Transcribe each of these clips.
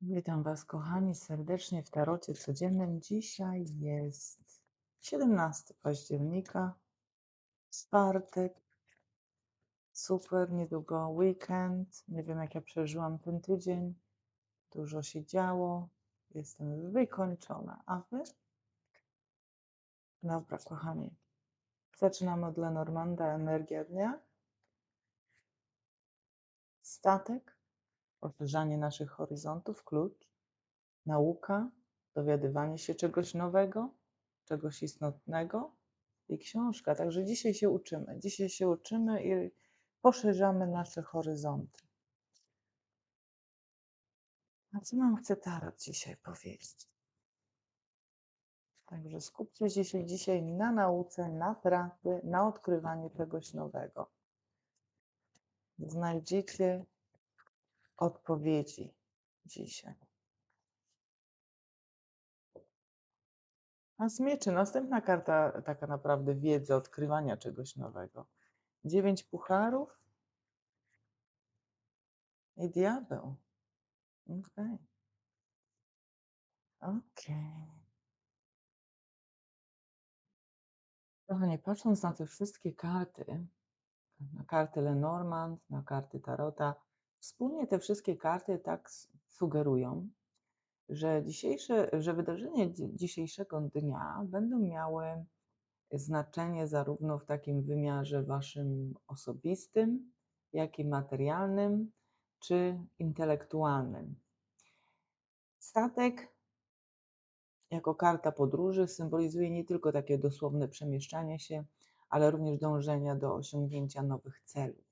Witam Was, kochani, serdecznie w tarocie codziennym. Dzisiaj jest 17 października, czwartek. Super, niedługo weekend. Nie wiem, jak ja przeżyłam ten tydzień. Dużo się działo. Jestem wykończona. A Wy? Dobra, kochani. Zaczynamy od Lenormanda, energia dnia. Statek, poszerzanie naszych horyzontów, klucz. Nauka, dowiadywanie się czegoś nowego, czegoś istotnego i książka. Także dzisiaj się uczymy. Dzisiaj się uczymy i poszerzamy nasze horyzonty. A co nam chce Tarot dzisiaj powiedzieć? Także skupcie się dzisiaj na nauce, na pracy, na odkrywaniu czegoś nowego. Znajdziecie odpowiedzi dzisiaj. A z mieczy, następna karta taka naprawdę wiedzy, odkrywania czegoś nowego. Dziewięć pucharów i diabeł. Okej. Okej. Kochani, patrząc na te wszystkie karty, na karty Lenormand, na karty Tarota, wspólnie te wszystkie karty tak sugerują, że, dzisiejsze, że wydarzenia dzi- dzisiejszego dnia będą miały znaczenie zarówno w takim wymiarze waszym osobistym, jak i materialnym czy intelektualnym. Statek jako karta podróży symbolizuje nie tylko takie dosłowne przemieszczanie się, ale również dążenia do osiągnięcia nowych celów,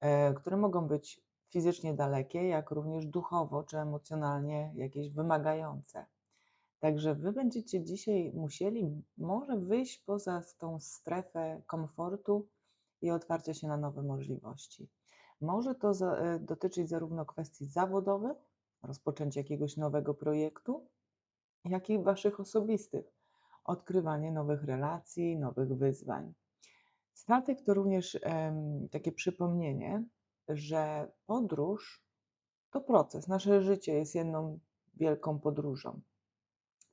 e, które mogą być fizycznie dalekie, jak również duchowo czy emocjonalnie jakieś wymagające. Także wy będziecie dzisiaj musieli może wyjść poza tą strefę komfortu i otwarcia się na nowe możliwości. Może to e, dotyczyć zarówno kwestii zawodowych, rozpoczęcia jakiegoś nowego projektu, jak i waszych osobistych, odkrywanie nowych relacji, nowych wyzwań. Statek to również em, takie przypomnienie, że podróż to proces. Nasze życie jest jedną wielką podróżą.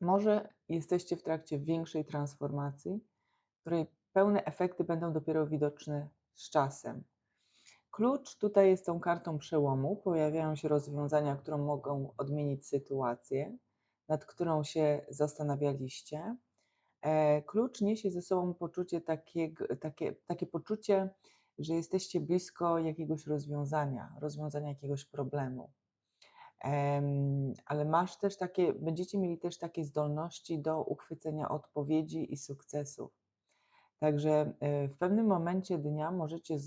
Może jesteście w trakcie większej transformacji, której pełne efekty będą dopiero widoczne z czasem. Klucz tutaj jest tą kartą przełomu. Pojawiają się rozwiązania, które mogą odmienić sytuację, nad którą się zastanawialiście. E, Klucz niesie ze sobą poczucie takiego, takie, takie poczucie, że jesteście blisko jakiegoś rozwiązania, rozwiązania jakiegoś problemu. Em, ale masz też takie, będziecie mieli też takie zdolności do uchwycenia odpowiedzi i sukcesów. Także e, w pewnym momencie dnia możecie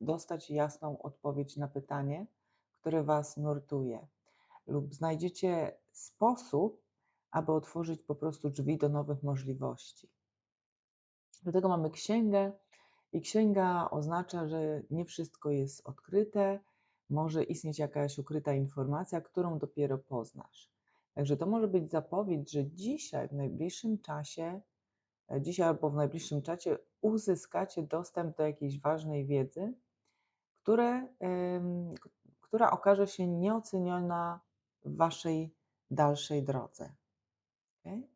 dostać jasną odpowiedź na pytanie, które Was nurtuje, lub znajdziecie sposób, aby otworzyć po prostu drzwi do nowych możliwości. Do tego mamy księgę i księga oznacza, że nie wszystko jest odkryte, może istnieć jakaś ukryta informacja, którą dopiero poznasz. Także to może być zapowiedź, że dzisiaj, w najbliższym czasie, e, dzisiaj albo w najbliższym czasie uzyskacie dostęp do jakiejś ważnej wiedzy, które, która okaże się nieoceniona w waszej dalszej drodze. okej?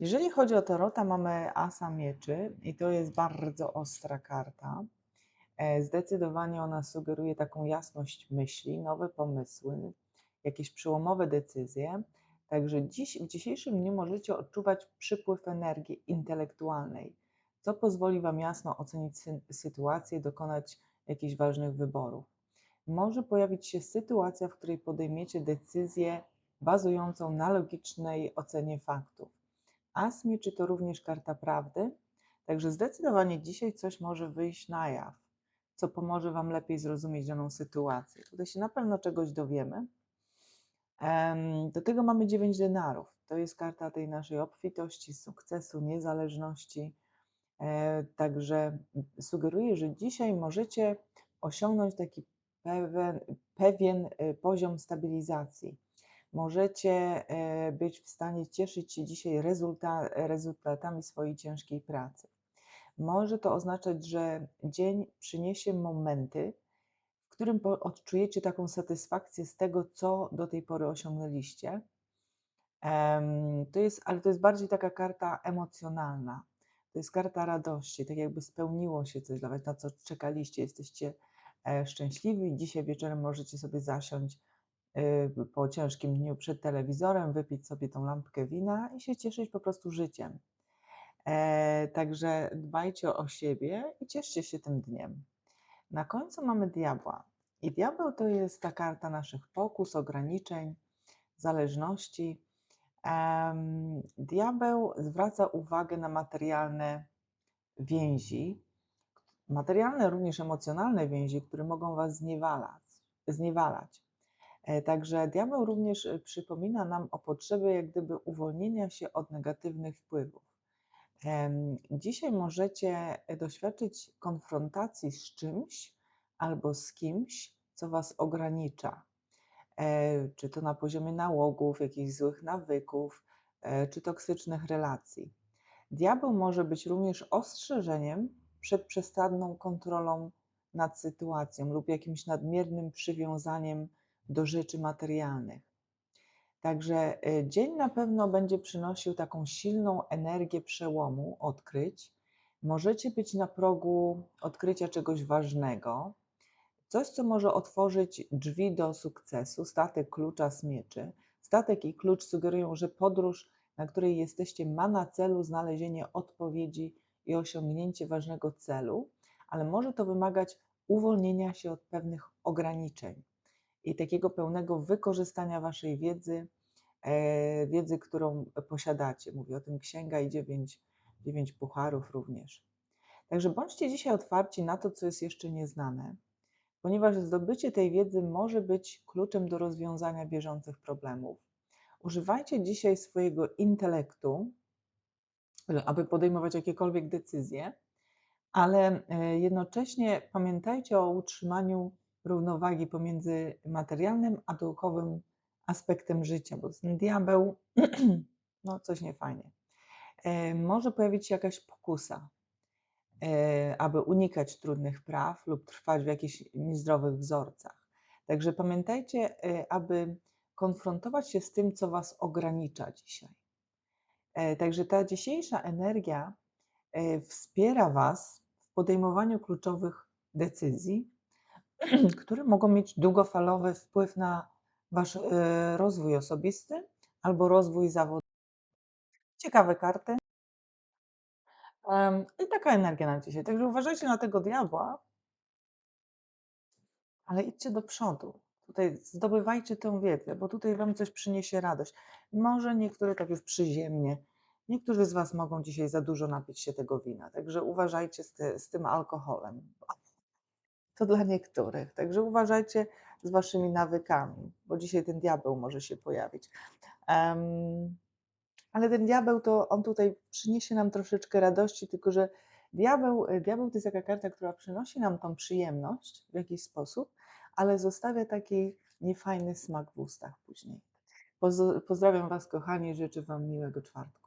Jeżeli chodzi o Tarota, mamy Asa Mieczy i to jest bardzo ostra karta. E, Zdecydowanie ona sugeruje taką jasność myśli, nowe pomysły, jakieś przełomowe decyzje. Także dziś, w dzisiejszym dniu możecie odczuwać przypływ energii intelektualnej, co pozwoli Wam jasno ocenić sy- sytuację, dokonać jakichś ważnych wyborów. Może pojawić się sytuacja, w której podejmiecie decyzję bazującą na logicznej ocenie faktów. As mieczy to również karta prawdy, także zdecydowanie dzisiaj coś może wyjść na jaw, co pomoże Wam lepiej zrozumieć daną sytuację. Tutaj się na pewno czegoś dowiemy. Em, Do tego mamy 9 denarów. To jest karta tej naszej obfitości, sukcesu, niezależności. E, Także sugeruję, że dzisiaj możecie osiągnąć taki pewien, pewien e, poziom stabilizacji. Możecie e, być w stanie cieszyć się dzisiaj rezulta rezultatami swojej ciężkiej pracy. Może to oznaczać, że dzień przyniesie momenty, w którym odczujecie taką satysfakcję z tego, co do tej pory osiągnęliście. To jest, ale to jest bardziej taka karta emocjonalna. To jest karta radości, tak jakby spełniło się coś, nawet na co czekaliście, jesteście e, szczęśliwi. Dzisiaj wieczorem możecie sobie zasiąść po ciężkim dniu przed telewizorem, wypić sobie tą lampkę wina i się cieszyć po prostu życiem. E, także dbajcie o siebie i cieszcie się tym dniem. Na końcu mamy diabła. I diabeł to jest ta karta naszych pokus, ograniczeń, zależności. Diabeł zwraca uwagę na materialne więzi, materialne, również emocjonalne więzi, które mogą Was zniewalać. zniewalać. E, także diabeł również e, przypomina nam o potrzebie jak gdyby uwolnienia się od negatywnych wpływów. Dzisiaj możecie doświadczyć konfrontacji z czymś albo z kimś, co Was ogranicza. E, czy to na poziomie nałogów, jakichś złych nawyków, e, czy toksycznych relacji. Diabeł może być również ostrzeżeniem przed przesadną kontrolą nad sytuacją lub jakimś nadmiernym przywiązaniem do rzeczy materialnych. Także e, dzień na pewno będzie przynosił taką silną energię przełomu, odkryć. Możecie być na progu odkrycia czegoś ważnego, coś, co może otworzyć drzwi do sukcesu. Statek klucza smieczy. Statek i klucz sugerują, że podróż, na której jesteście, ma na celu znalezienie odpowiedzi i osiągnięcie ważnego celu, ale może to wymagać uwolnienia się od pewnych ograniczeń i takiego pełnego wykorzystania Waszej wiedzy, e, wiedzy, którą posiadacie. Mówię o tym Księga i dziewięć, dziewięć pucharów również. Także bądźcie dzisiaj otwarci na to, co jest jeszcze nieznane, ponieważ zdobycie tej wiedzy może być kluczem do rozwiązania bieżących problemów. Używajcie dzisiaj swojego intelektu, aby podejmować jakiekolwiek decyzje, ale e, jednocześnie pamiętajcie o utrzymaniu równowagi pomiędzy materialnym a duchowym aspektem życia, bo ten diabeł, no coś niefajnie. E, może pojawić się jakaś pokusa, e, aby unikać trudnych praw lub trwać w jakichś niezdrowych wzorcach. Także pamiętajcie, e, aby konfrontować się z tym, co Was ogranicza dzisiaj. Także ta dzisiejsza energia wspiera Was w podejmowaniu kluczowych decyzji, które mogą mieć długofalowy wpływ na Wasz y, rozwój osobisty albo rozwój zawodowy. Ciekawe karty. I taka energia na dzisiaj. Także uważajcie na tego diabła, ale idźcie do przodu. Tutaj zdobywajcie tę wiedzę, bo tutaj Wam coś przyniesie radość. Może niektóre tak już przyziemnie. Niektórzy z Was mogą dzisiaj za dużo napić się tego wina, także uważajcie z, ty, z tym alkoholem to dla niektórych. Także uważajcie z waszymi nawykami, bo dzisiaj ten diabeł może się pojawić. Um, ale ten diabeł to on tutaj przyniesie nam troszeczkę radości, tylko że diabeł, diabeł to jest taka karta, która przynosi nam tą przyjemność w jakiś sposób, ale zostawia taki niefajny smak w ustach później. Pozdrawiam Was, kochani, życzę Wam miłego czwartku.